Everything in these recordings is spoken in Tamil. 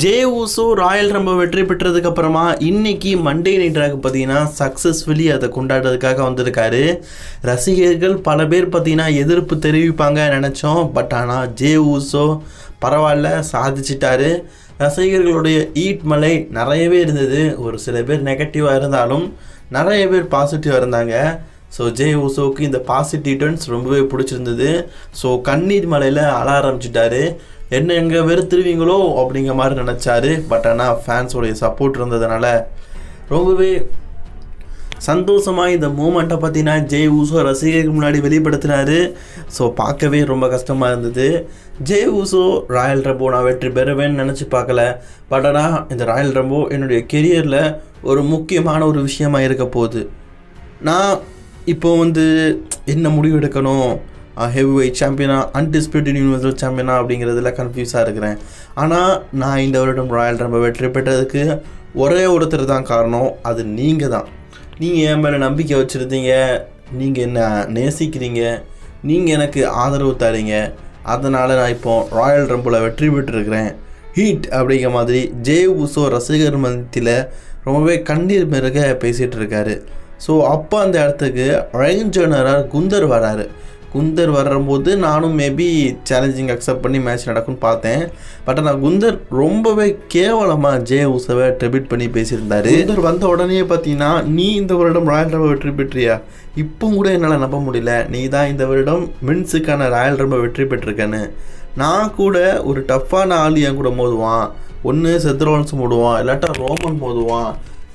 ஜே ஊசோ ராயல் ரம்ப வெற்றி பெற்றதுக்கு அப்புறமா இன்னைக்கு மண்டே நைட் ட்ராக் பார்த்தீங்கன்னா சக்ஸஸ்ஃபுல்லி அதை கொண்டாடுறதுக்காக வந்திருக்காரு. ரசிகர்கள் பல பேர் பார்த்தீங்கன்னா எதிர்ப்பு தெரிவிப்பாங்க நினச்சோம். பட் ஆனால் ஜே ஊசோ பரவாயில்ல சாதிச்சிட்டாரு. ரசிகர்களுடைய ஈட் மலை நிறையவே இருந்தது. ஒரு சில பேர் நெகட்டிவாக இருந்தாலும் நிறைய பேர் பாசிட்டிவாக இருந்தாங்க. ஸோ ஜே ஊசோவுக்கு இந்த பாசிட்டிவ் டர்ன்ஸ் ரொம்பவே பிடிச்சிருந்தது. ஸோ கண்ணீர் மலையில் அழ ஆரம்பிச்சிட்டாரு என்ன எங்கே வெறுத்துருவீங்களோ அப்படிங்கிற மாதிரி நினச்சாரு. பட் ஆனால் ஃபேன்ஸோடைய சப்போர்ட் இருந்ததுனால ரொம்பவே சந்தோஷமாக இந்த மூமெண்ட்டை பார்த்தீங்கன்னா ஜெய் ஊசோ ரசிகருக்கு முன்னாடி வெளிப்படுத்தினாரு. ஸோ பார்க்கவே ரொம்ப கஷ்டமாக இருந்தது. ஜெய் ஊசோ ராயல் ரம்போ நான் வெற்றி பெறுவேன்னு நினச்சி பார்க்கல. பட் ஆனால் இந்த ராயல் ரம்போ என்னுடைய கெரியரில் ஒரு முக்கியமான ஒரு விஷயமா இருக்க போகுது. நான் இப்போ வந்து என்ன முடிவு எடுக்கணும்? ஹெவி வெயிட் சாம்பியனா அன்டிஸ்பியூட்டட் யூனிவர்சல் சாம்பியனா அப்படிங்கிறதுல கன்ஃபியூஸாக இருக்கிறேன். ஆனால் நான் இந்த வருடம் ராயல் ரம்ப வெற்றி பெற்றதுக்கு ஒரே ஒருத்தர் தான் காரணம் அது நீங்கள் தான். நீங்கள் என் மேலே நம்பிக்கை வச்சுருந்தீங்க நீங்கள் என்ன நேசிக்கிறீங்க நீங்கள் எனக்கு ஆதரவு தரீங்க அதனால் நான் இப்போ ராயல் ரம்பில் வெற்றி பெற்றிருக்கிறேன். ஹீட் அப்படிங்கிற மாதிரி ஜே உசோ ரசிகர் மத்தியில் ரொம்பவே கண்ணீர் மிருக பேசிகிட்டு இருக்காரு. ஸோ அப்போ அந்த இடத்துக்கு ரேஞ்சனராக குந்தர் வராரு. குந்தர் வரும்போது நானும் மேபி சேலஞ்சிங் அக்செப்ட் பண்ணி மேட்ச் நடக்கும்னு பார்த்தேன். பட் ஆனால் குந்தர் ரொம்பவே கேவலமாக ஜே உசவை ட்ரிபியூட் பண்ணி பேசியிருந்தாரு. குந்தர் வந்த உடனே பார்த்தீங்கன்னா நீ இந்த வருடம் ராயல் ரம்ப வெற்றி பெற்றியா? இப்போ கூட என்னால் நம்ப முடியல. நீ தான் இந்த வருடம் மின்ஸுக்கான ராயல் ரம்ப வெற்றி பெற்றிருக்கேன்னு. நான் கூட ஒரு டஃப்பான ஆள் என் கூட மோதுவான். ஒன்று செத்ரோன்ஸ் மோதுவான் இல்லாட்டா ரோமன் மோதுவான்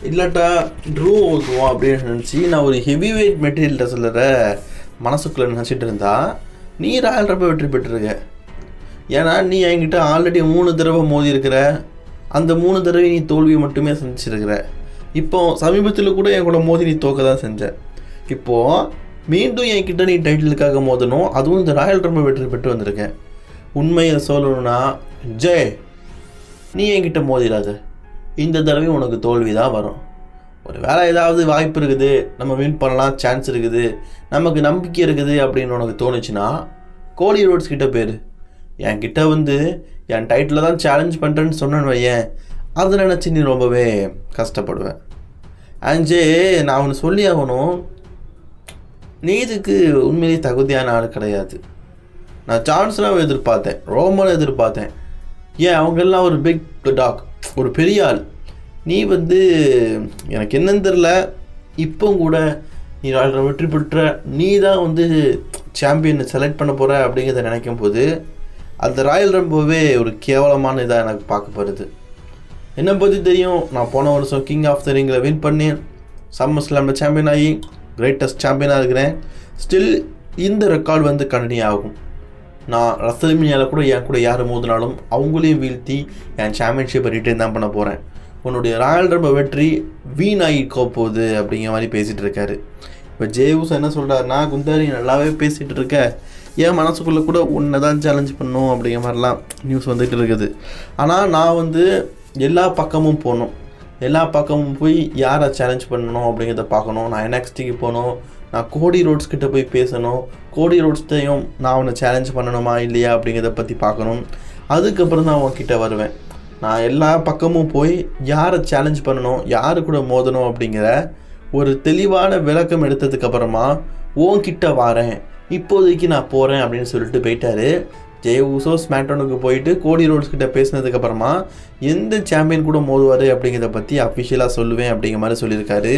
இல்லாட்டா ட்ரூ ஓதுவான் அப்படின்னு நினச்சி நான் ஒரு ஹெவி வெயிட் மெட்டீரியல் ட்ரெஸ்ஸில் மனசுக்குள்ளே நினச்சிட்டு இருந்தா நீ ராயல் ரப்பை வெற்றி பெற்றிருக்க. ஏன்னா நீ என்கிட்ட ஆல்ரெடி மூணு தடவை மோதி இருக்கிற அந்த மூணு தடவை நீ தோல்வியை மட்டுமே சந்திச்சிருக்கிற. இப்போ சமீபத்தில் கூட என் கூட மோதி நீ தோக்க தான் செஞ்ச. இப்போது மீண்டும் என்கிட்ட நீ டைட்டிலுக்காக மோதணும் அதுவும் இந்த ராயல் ரம்பை வெற்றி பெற்று வந்திருக்கேன் உண்மையை சொல்லணும்னா ஜெய் நீ என்கிட்ட மோதிடாத இந்த தடவையும் உனக்கு தோல்வி தான் வரும். ஒரு வேலை ஏதாவது வாய்ப்பு இருக்குது நம்ம வின் பண்ணலாம் சான்ஸ் இருக்குது நமக்கு நம்பிக்கை இருக்குது அப்படின்னு உனக்கு தோணுச்சுன்னா கோலி ரோட்ஸ் கிட்ட பேர் என் கிட்டே வந்து என் டைட்டில் தான் சேலஞ்ச் பண்ணுறேன்னு சொன்னேன்னு வையேன். அதை நினச்சி நீ ரொம்பவே கஷ்டப்படுவேன் அஞ்சே நான் ஒன்று சொல்லி ஆகணும். நீ இதுக்கு உண்மையிலேயே தகுதியான ஆள் கிடையாது. நான் சான்ஸ்லாம் எதிர்பார்த்தேன் ரோமன் எதிர்பார்த்தேன். ஏன் அவங்கெல்லாம் ஒரு பிக் டாக் ஒரு பெரிய ஆள். நீ வந்து எனக்கு என்னன்னு தெரில இப்போ கூட நீ ராயல் வெற்றி பெற்ற நீ தான் வந்து சாம்பியனை செலக்ட் பண்ண போகிற அப்படிங்கிறத நினைக்கும் போது அந்த ராயல் ரம்போவே ஒரு கேவலமான இதாக எனக்கு பார்க்கப்படுது என்னை பற்றி தெரியும்? நான் போன வருஷம் கிங் ஆஃப் த ரிங்கில் வின் பண்ணி சம்மர் ஸ்லாமில் சாம்பியன் ஆகி கிரேட்டஸ்ட் சாம்பியனாக இருக்கிறேன். ஸ்டில் இந்த ரெக்கார்டு வந்து கண்டினியூ ஆகும். நான் ரசலிமியால் கூட என் கூட யார் மோதினாலும் அவங்களையும் வீழ்த்தி என் சாம்பியன்ஷிப்பை ரிட்டைன் தான் பண்ண போகிறேன் உன்னுடைய ராயல் ரம்ப வெற்றி வீணாகிக்கோ போகுது அப்படிங்கிற மாதிரி பேசிகிட்டு இருக்காரு. இப்போ ஜேவுஸ் என்ன சொல்கிறாருன்னா குந்தாரி நல்லாவே பேசிகிட்டு இருக்க. என் மனசுக்குள்ளே கூட உன்னை தான் சேலஞ்ச் பண்ணும் அப்படிங்கிற மாதிரிலாம் நியூஸ் வந்துகிட்டு இருக்குது. ஆனால் நான் வந்து எல்லா பக்கமும் போகணும். எல்லா பக்கமும் போய் யாரை சேலஞ்ச் பண்ணணும் அப்படிங்கிறத பார்க்கணும். நான் என்எக்ஸ்டிக்கு போகணும். நான் கோடி ரோட்ஸ் கிட்ட போய் பேசணும். கோடி ரோட்ஸ்டையும் நான் அவனை சேலஞ்ச் பண்ணணுமா இல்லையா அப்படிங்கிறத பற்றி பார்க்கணும். அதுக்கப்புறம் தான் அவன்கிட்ட வருவேன். நான் எல்லா பக்கமும் போய் யாரை சேலஞ்ச் பண்ணணும் யாரு கூட மோதணும் அப்படிங்கிற ஒரு தெளிவான விளக்கம் எடுத்ததுக்கப்புறமா உன்கிட்ட வாரேன் இப்போதைக்கு நான் போகிறேன் அப்படின்னு சொல்லிட்டு போயிட்டாரு. ஜெய ஊசோ ஸ்மேட்டோனுக்கு போயிட்டு கோடி ரோட்ஸ் கிட்ட பேசினதுக்கப்புறமா எந்த சாம்பியன் கூட மோதுவார் அப்படிங்கிறத பற்றி அஃபிஷியலாக சொல்லுவேன் அப்படிங்கிற மாதிரி சொல்லியிருக்காரு.